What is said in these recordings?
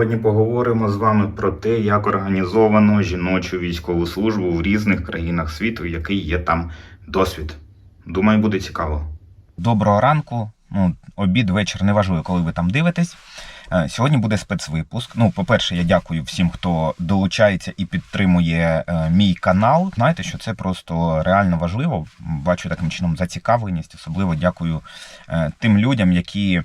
Сьогодні поговоримо з вами про те, як організовано жіночу військову службу в різних країнах світу, який є там досвід. Думаю, буде цікаво. Доброго ранку. Ну, обід, вечір, неважливо, коли ви там дивитесь. Е, Сьогодні буде спецвипуск. Ну, по-перше, я дякую всім, хто долучається і підтримує е, мій канал. Знаєте, що це просто реально важливо. Бачу таким чином зацікавленість. Особливо дякую е, тим людям, які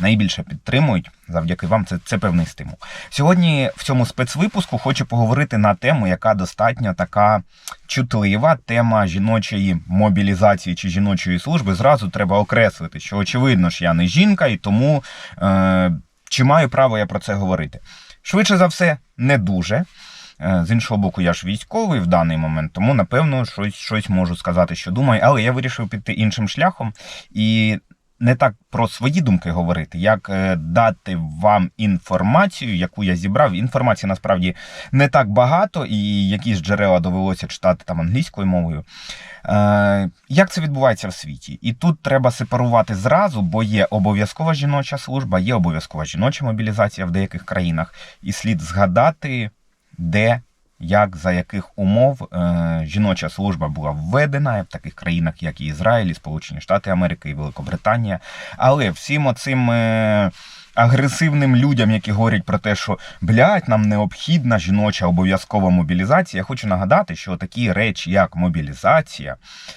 найбільше підтримують. Завдяки вам це, це певний стимул. Сьогодні в цьому спецвипуску хочу поговорити на тему, яка достатньо така чутлива. Тема жіночої мобілізації чи жіночої служби. Зразу треба окреслити, що очевидно ж я не жінка, і тому е, чи маю право я про це говорити? Швидше за все, не дуже. Е, З іншого боку, я ж військовий в даний момент, тому напевно щось, щось можу сказати, що думаю, але я вирішив піти іншим шляхом і не так про свої думки говорити, як е, дати вам інформацію, яку я зібрав. Інформації насправді не так багато, і якісь джерела довелося читати там англійською мовою. Е, як це відбувається в світі? І тут треба сепарувати зразу, бо є обов'язкова жіноча служба, є обов'язкова жіноча мобілізація в деяких країнах, і слід згадати, де. Як за яких умов е, жіноча служба була введена в таких країнах, як і Ізраїль, і Сполучені Штати Америки і Великобританія. Але всім оцим е, агресивним людям, які говорять про те, що блядь, нам необхідна жіноча обов'язкова мобілізація, я хочу нагадати, що такі речі, як мобілізація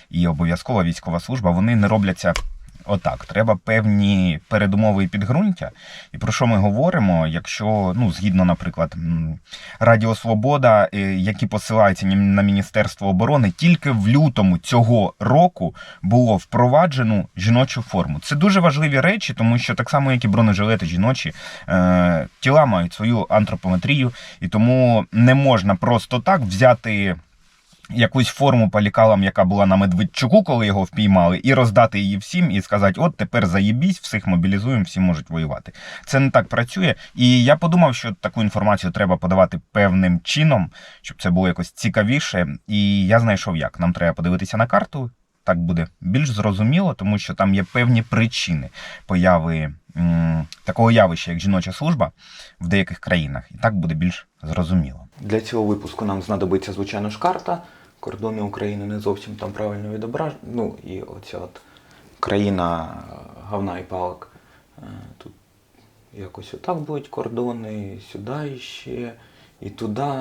і обов'язкова військова служба, вони не робляться. Отак, треба певні передумови і підґрунтя. І про що ми говоримо, якщо, ну, згідно, наприклад, Радіо Свобода, е, які посилаються на Міністерство оборони, тільки в лютому цього року було впроваджено жіночу форму. Це дуже важливі речі, тому що так само, як і бронежилети жіночі, е, тіла мають свою антропометрію, і тому не можна просто так взяти якусь форму по лікалам, яка була на Медведчуку, коли його впіймали, і роздати її всім, і сказати: от тепер заєбісь, всіх мобілізуємо, всі можуть воювати. Це не так працює. І я подумав, що таку інформацію треба подавати певним чином, щоб це було якось цікавіше. І я знайшов як. Нам треба подивитися на карту. Так буде більш зрозуміло, тому що там є певні причини появи м, такого явища, як жіноча служба в деяких країнах, і так буде більш зрозуміло. Для цього випуску нам знадобиться, звичайно ж, карта. Кордони України не зовсім там правильно відображені. Ну і оця от країна е, говна і палок. Е, Тут якось отак будуть кордони, сюди ще, і туди.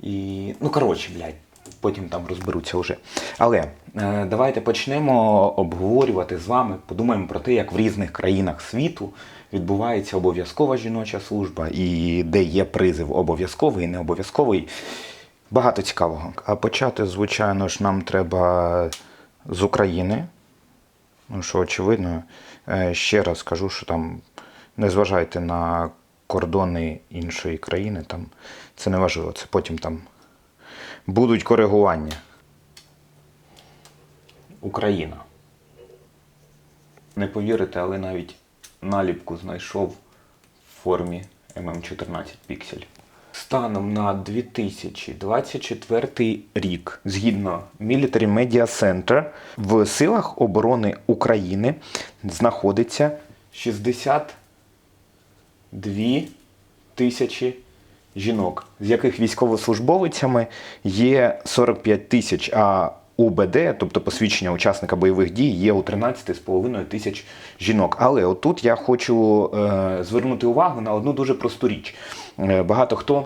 І. Ну, коротше, блядь, потім там розберуться вже. Але е, давайте почнемо обговорювати з вами, подумаємо про те, як в різних країнах світу відбувається обов'язкова жіноча служба і де є призив обов'язковий і не обов'язковий. Багато цікавого. А почати, звичайно ж, нам треба з України. Ну, що очевидно, Е, ще раз кажу, що там не зважайте на кордони іншої країни, там це не важливо, це потім там будуть коригування. Україна. Не повірите, але навіть наліпку знайшов в формі MM14 піксель. Станом на 2024 рік, згідно Military Media Center, в силах оборони України знаходиться 62 тисячі жінок, з яких військовослужбовицями є 45 тисяч, УБД, тобто посвідчення учасника бойових дій, є у 13,5 тисяч жінок. Але отут я хочу е, звернути увагу на одну дуже просту річ. Е, багато хто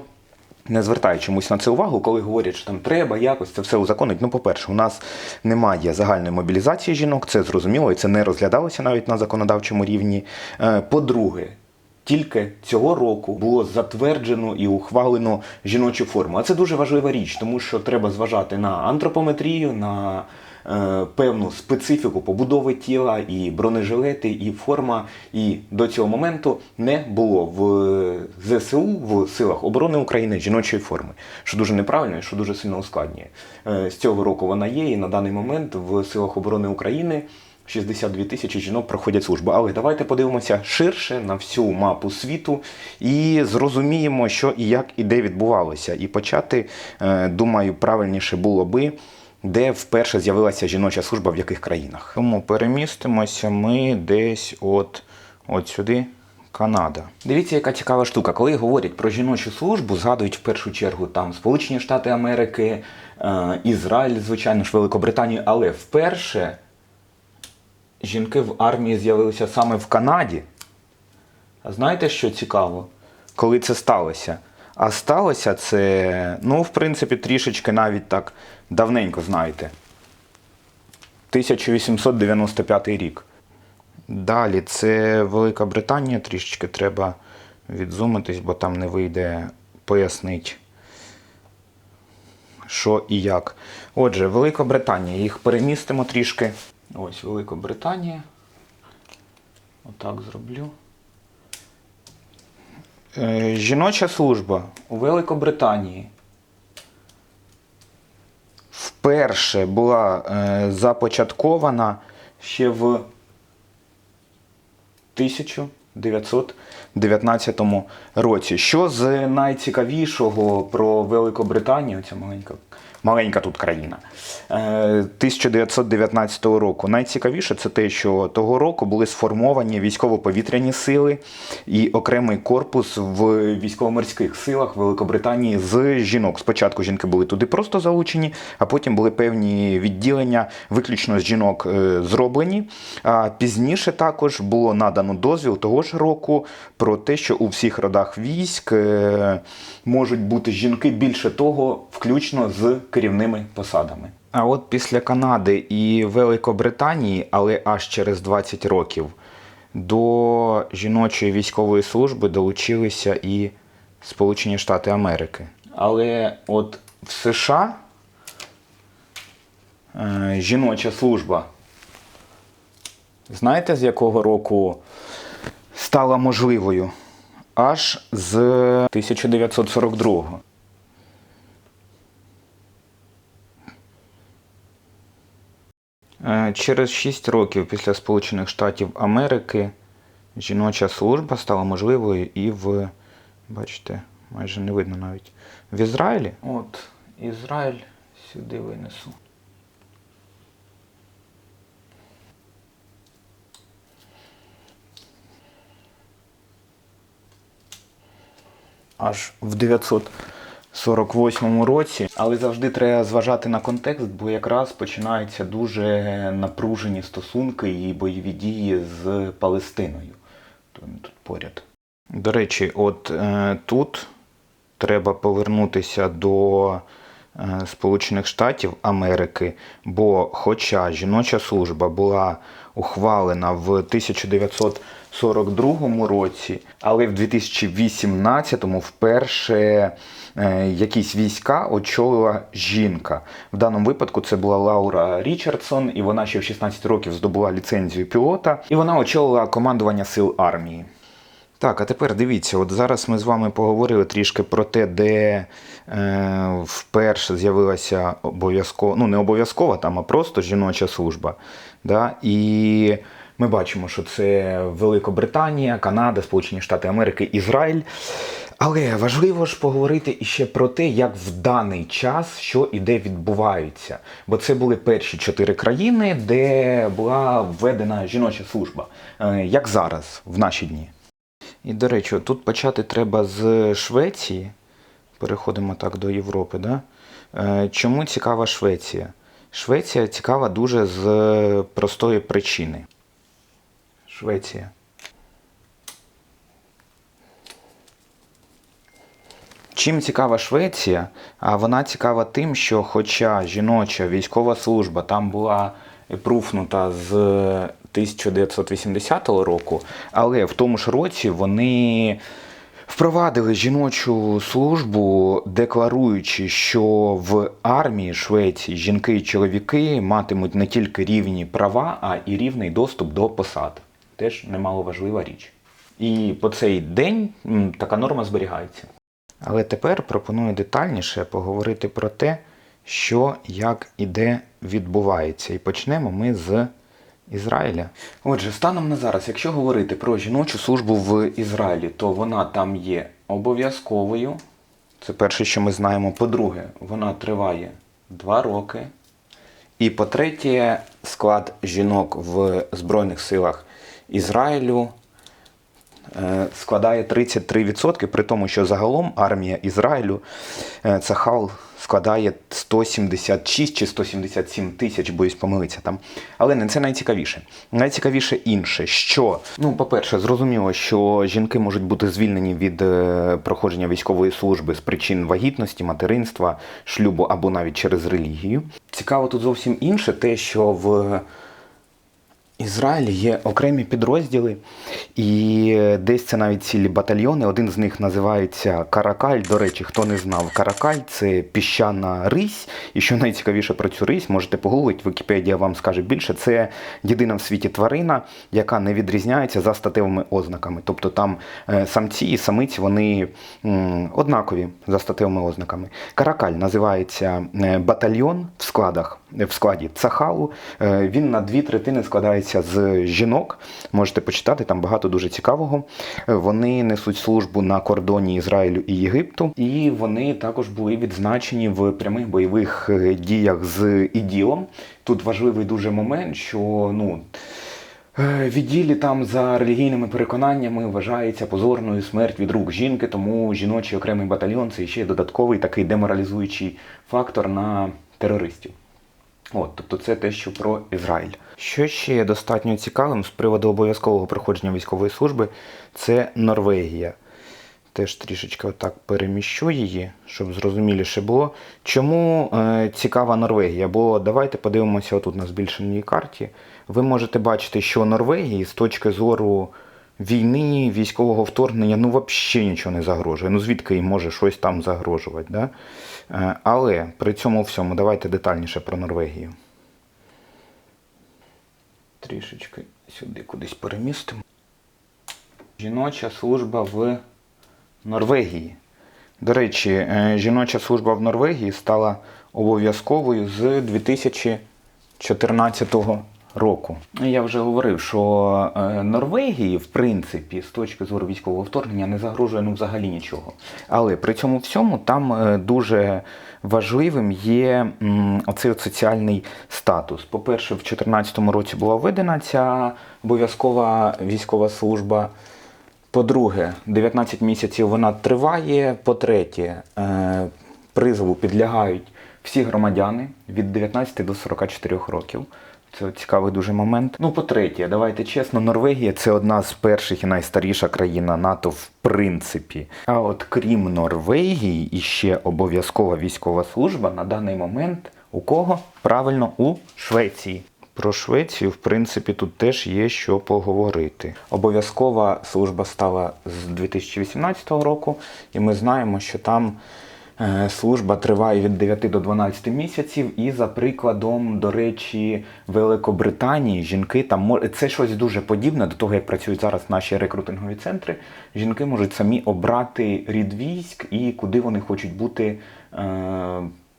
не звертає чомусь на це увагу, коли говорять, що там треба якось це все узаконить. Ну, по-перше, у нас немає загальної мобілізації жінок, це зрозуміло, і це не розглядалося навіть на законодавчому рівні. Е, По-друге, тільки цього року було затверджено і ухвалено жіночу форму. А це дуже важлива річ, тому що треба зважати на антропометрію, на е, певну специфіку побудови тіла, і бронежилети, і форма. І до цього моменту не було в ЗСУ, в силах оборони України жіночої форми, що дуже неправильно і що дуже сильно ускладнює. Е, з цього року вона є, і на даний момент в силах оборони України. 62 тисячі жінок проходять службу. Але давайте подивимося ширше на всю мапу світу і зрозуміємо, що і як і де відбувалося. І почати, е, думаю, правильніше було би, де вперше з'явилася жіноча служба в яких країнах. Тому перемістимося ми десь от, от сюди. Канада. Дивіться, яка цікава штука. Коли говорять про жіночу службу, згадують в першу чергу там Сполучені Штати Америки, е, Ізраїль, звичайно ж, Великобританію, але вперше жінки в армії з'явилися саме в Канаді. А знаєте, що цікаво? Коли це сталося? А сталося це, ну, в принципі, трішечки навіть так давненько, знаєте. 1895 рік. Далі це Велика Британія, трішечки треба відзумитись, бо там не вийде пояснити, що і як. Отже, Велика Британія. Їх перемістимо трішки. Ось Велика Британія. Отак зроблю. Е, Жіноча служба у Великобританії вперше була е, започаткована ще в 1919 році. Що з найцікавішого про Великобританію, ця маленька, маленька тут країна, е, 1919 року. Найцікавіше це те, що того року були сформовані військово-повітряні сили і окремий корпус в військово-морських силах Великобританії з жінок. Спочатку жінки були туди просто залучені, а потім були певні відділення виключно з жінок е, зроблені. А пізніше також було надано дозвіл того ж року про те, що у всіх родах військ е, можуть бути жінки більше того, включно з керівними посадами. А от після Канади і Великобританії, але аж через 20 років, до жіночої військової служби долучилися і Сполучені Штати Америки. Але от в США е, жіноча служба. Знаєте, з якого року стала можливою? Аж з 1942-го. Через 6 років після Сполучених Штатів Америки жіноча служба стала можливою і в, бачите, майже не видно навіть, в Ізраїлі. От, Ізраїль сюди винесу. Аж в 948 році. Але завжди треба зважати на контекст, бо якраз починаються дуже напружені стосунки і бойові дії з Палестиною. Тут поряд. До речі, от е, тут треба повернутися до Сполучених Штатів Америки, бо хоча жіноча служба була ухвалена в 1942 році, але в 2018-му вперше е, якісь війська очолила жінка. В даному випадку це була Лаура Річардсон, і вона ще в 16 років здобула ліцензію пілота, і вона очолила командування сил армії. Так, а тепер дивіться, от зараз ми з вами поговорили трішки про те, де е, вперше з'явилася обов'язково, ну не обов'язкова там, а просто жіноча служба. Да? І ми бачимо, що це Великобританія, Канада, Сполучені Штати Америки, Ізраїль. Але важливо ж поговорити іще про те, як в даний час що і де відбувається. Бо це були перші чотири країни, де була введена жіноча служба. Е, Як зараз, в наші дні. І, до речі, тут почати треба з Швеції. Переходимо так до Європи. Да? Е, Чому цікава Швеція? Швеція цікава дуже з простої причини. Швеція. Чим цікава Швеція? А вона цікава тим, що хоча жіноча військова служба там була пруфнута з 1980 року, але в тому ж році вони впровадили жіночу службу, декларуючи, що в армії Швеції жінки і чоловіки матимуть не тільки рівні права, а і рівний доступ до посад. Теж немаловажлива річ. І по цей день така норма зберігається. Але тепер пропоную детальніше поговорити про те, що як і де відбувається. І почнемо ми з Ізраїля. Отже, станом на зараз, якщо говорити про жіночу службу в Ізраїлі, то вона там є обов'язковою. Це перше, що ми знаємо. По-друге, вона триває два роки. І по-третє, склад жінок в Збройних силах Ізраїлю складає 33%, при тому, що загалом армія Ізраїлю е, Цахал складає 176 чи 177 тисяч, боюсь помилитися там. Але не це найцікавіше. Найцікавіше інше, що, ну, по-перше, зрозуміло, що жінки можуть бути звільнені від е, проходження військової служби з причин вагітності, материнства, шлюбу або навіть через релігію. Цікаво тут зовсім інше, те, що в Ізраїлі є окремі підрозділи, і десь це навіть цілі батальйони. Один з них називається Каракаль. До речі, хто не знав, Каракаль це піщана рись. І що найцікавіше про цю рись, можете погуглити, Вікіпедія вам скаже більше. Це єдина в світі тварина, яка не відрізняється за статевими ознаками. Тобто там е, самці і самиці вони однакові за статевими ознаками. Каракаль називається е, батальйон в складах в складі Цахалу. Е, Він на дві третини складається з жінок. Можете почитати, там багато дуже цікавого. Е, Вони несуть службу на кордоні Ізраїлю і Єгипту, і вони також були відзначені в прямих бойових е, діях з іділом. Тут важливий дуже момент, що ну. Відділі там за релігійними переконаннями вважається позорною смерть від рук жінки, тому жіночий окремий батальйон це ще додатковий такий деморалізуючий фактор на терористів. От, тобто це те, що про Ізраїль. Що ще є достатньо цікавим з приводу обов'язкового проходження військової служби, це Норвегія. Теж трішечки отак переміщу її, щоб зрозуміліше було. Чому е, цікава Норвегія? Бо давайте подивимося отут на збільшеній карті. Ви можете бачити, що Норвегії з точки зору війни, військового вторгнення, ну взагалі нічого не загрожує. Ну звідки їм може щось там загрожувати. Да? Е, але при цьому всьому давайте детальніше про Норвегію. Трішечки сюди кудись перемістимо. Жіноча служба в Норвегії. До речі, е, жіноча служба в Норвегії стала обов'язковою з 2014 року. Я вже говорив, що е, Норвегії, в принципі, з точки зору військового вторгнення, не загрожує ну, взагалі нічого. Але при цьому всьому там е, дуже важливим є оцей соціальний статус. По-перше, в 2014 році була введена ця обов'язкова військова служба. По-друге, 19 місяців вона триває. По-третє, е, призову підлягають всі громадяни від 19 до 44 років. Це цікавий дуже момент. Ну, по-третє, давайте чесно, Норвегія це одна з перших і найстаріша країна НАТО в принципі. А от крім Норвегії, іще обов'язкова військова служба на даний момент у кого? Правильно, у Швеції. Про Швецію, в принципі, тут теж є що поговорити. Обов'язкова служба стала з 2018 року, і ми знаємо, що там служба триває від 9 до 12 місяців. І за прикладом, до речі, Великобританії жінки там це щось дуже подібне до того, як працюють зараз наші рекрутингові центри. Жінки можуть самі обрати рід військ і куди вони хочуть бути.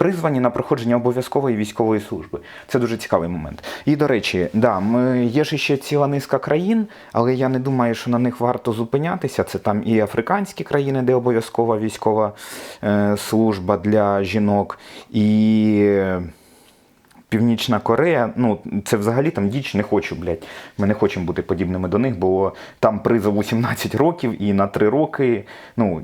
Призвані на проходження обов'язкової військової служби. Це дуже цікавий момент. І до речі, да, ми, є ж ще ціла низка країн, але я не думаю, що на них варто зупинятися. Це там і африканські країни, де обов'язкова військова е, служба для жінок, і. Північна Корея, ну це взагалі там діч не хочу, блядь. Ми не хочемо бути подібними до них, бо там призов у 17 років і на 3 роки. Ну,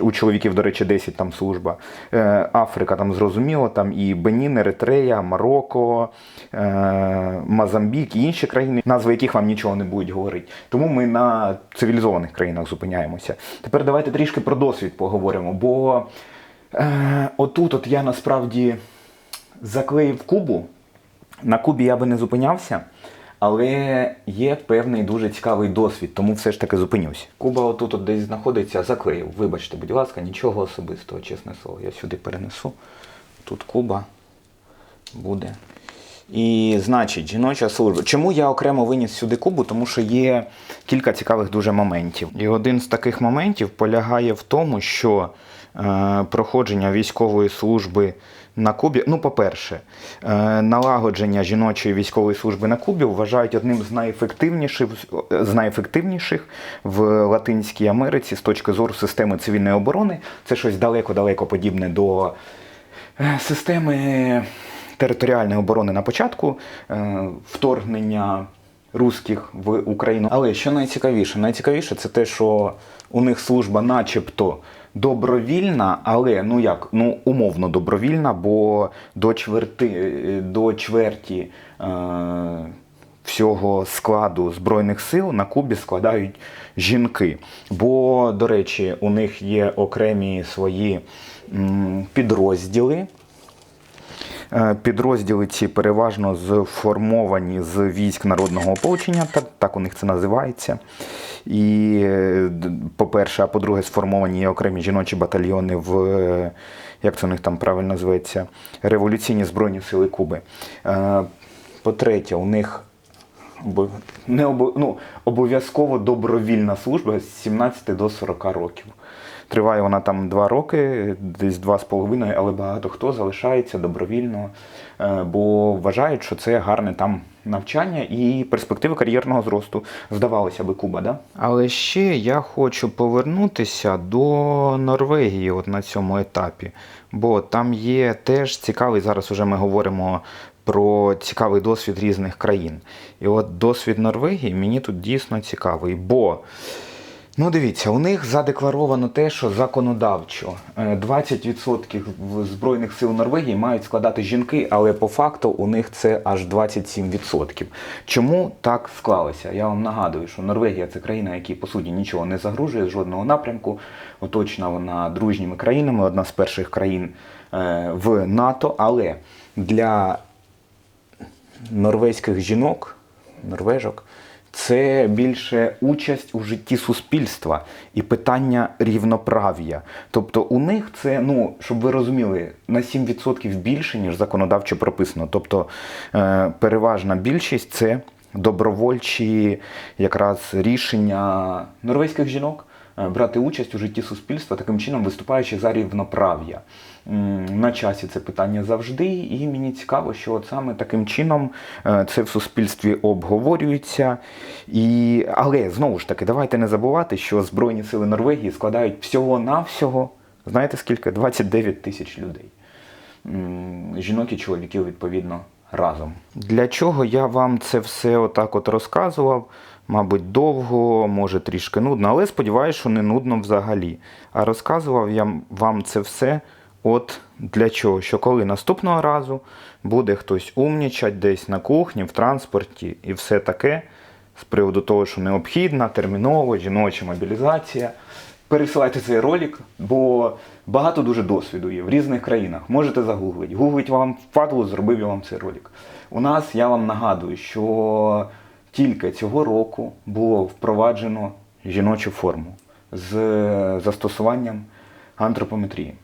у чоловіків, до речі, 10 там служба. Е, Африка там зрозуміло, там і Бенін, Еритрея, Марокко, е, Мозамбік і інші країни, назви яких вам нічого не будуть говорити. Тому ми на цивілізованих країнах зупиняємося. Тепер давайте трішки про досвід поговоримо, бо е, отут от я насправді заклеїв Кубу. На Кубі я би не зупинявся, але є певний дуже цікавий досвід, тому все ж таки зупинюсь. Куба отут от десь знаходиться, заклеїв. Вибачте, будь ласка, нічого особистого, чесне слово. Я сюди перенесу. Тут Куба буде. І значить, жіноча служба. Чому я окремо виніс сюди Кубу? Тому що є кілька цікавих дуже моментів. І один з таких моментів полягає в тому, що е, проходження військової служби на Кубі, ну, по-перше, е, налагодження жіночої військової служби на Кубі вважають одним з найефективніших, з найефективніших в Латинській Америці з точки зору системи цивільної оборони. Це щось далеко-далеко подібне до е, системи територіальної оборони на початку, е, вторгнення русських в Україну. Але що найцікавіше? Найцікавіше це те, що у них служба начебто добровільна, але ну як, ну умовно добровільна, бо до чверти, до чверті е, всього складу Збройних сил на Кубі складають жінки. Бо, до речі, у них є окремі свої м, підрозділи. Е, Підрозділи ці переважно сформовані з військ народного ополчення, так, так у них це називається. І, е, по-перше, а по-друге, сформовані окремі жіночі батальйони в, е, як це у них там правильно називається, Революційні Збройні Сили Куби. По-третє, у них не обо- ну, обов'язково добровільна служба з 17 до 40 років. Триває вона там два роки, десь два з половиною, але багато хто залишається добровільно, е, бо вважають, що це гарне там навчання і перспективи кар'єрного зросту. Здавалося би, Куба, да? Але ще я хочу повернутися до Норвегії от на цьому етапі, бо там є теж цікавий, зараз вже ми говоримо про цікавий досвід різних країн. І от досвід Норвегії мені тут дійсно цікавий, бо. Ну, дивіться, у них задекларовано те, що законодавчо е, 20% Збройних сил Норвегії мають складати жінки, але по факту у них це аж 27%. Чому так склалося? Я вам нагадую, що Норвегія це країна, якій по суті нічого не загрожує з жодного напрямку. Оточена вона дружніми країнами, одна з перших країн е, в НАТО. Але для норвезьких жінок, норвежок, це більше участь у житті суспільства і питання рівноправ'я. Тобто у них це, ну, щоб ви розуміли, на 7% більше, ніж законодавчо прописано. Тобто е, переважна більшість це добровольчі якраз рішення норвезьких жінок е, брати участь у житті суспільства, таким чином виступаючи за рівноправ'я. На часі це питання завжди, і мені цікаво, що от саме таким чином е, це в суспільстві обговорюється. І... Але знову ж таки, давайте не забувати, що Збройні сили Норвегії складають всього-навсього, знаєте скільки? 29 тисяч людей. Жінок і чоловіків, відповідно, разом. Для чого я вам це все отак от розказував? Мабуть, довго, може трішки нудно, але сподіваюся, що не нудно взагалі. А розказував я вам це все от для чого? Що коли наступного разу буде хтось умнічать десь на кухні, в транспорті і все таке, з приводу того, що необхідна, терміново, жіноча мобілізація. Пересилайте цей ролик, бо багато дуже досвіду є в різних країнах. Можете загуглити. Гуглить вам впадло, зробив я вам цей ролик. У нас я вам нагадую, що тільки цього року було впроваджено жіночу форму з застосуванням антропометрії е,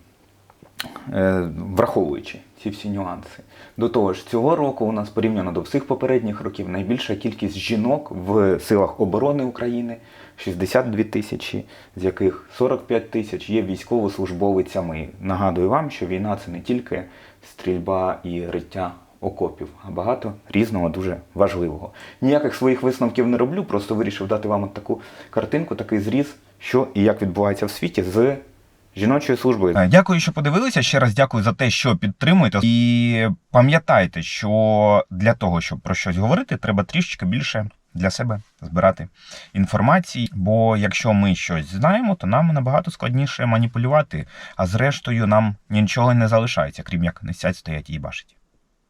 враховуючи ці всі нюанси. До того ж, цього року у нас порівняно до всіх попередніх років найбільша кількість жінок в силах оборони України 62 тисячі, з яких 45 тисяч є військовослужбовицями. Нагадую вам, що війна це не тільки стрільба і риття окопів, а багато різного дуже важливого. Ніяких своїх висновків не роблю, просто вирішив дати вам от таку картинку, такий зріз, що і як відбувається в світі з жіночою службою. Е, Дякую, що подивилися. Ще раз дякую за те, що підтримуєте. І пам'ятайте, що для того, щоб про щось говорити, треба трішечки більше для себе збирати інформації. Бо якщо ми щось знаємо, то нам набагато складніше маніпулювати, а зрештою нам нічого не залишається, крім як не сядь стоять і бачить.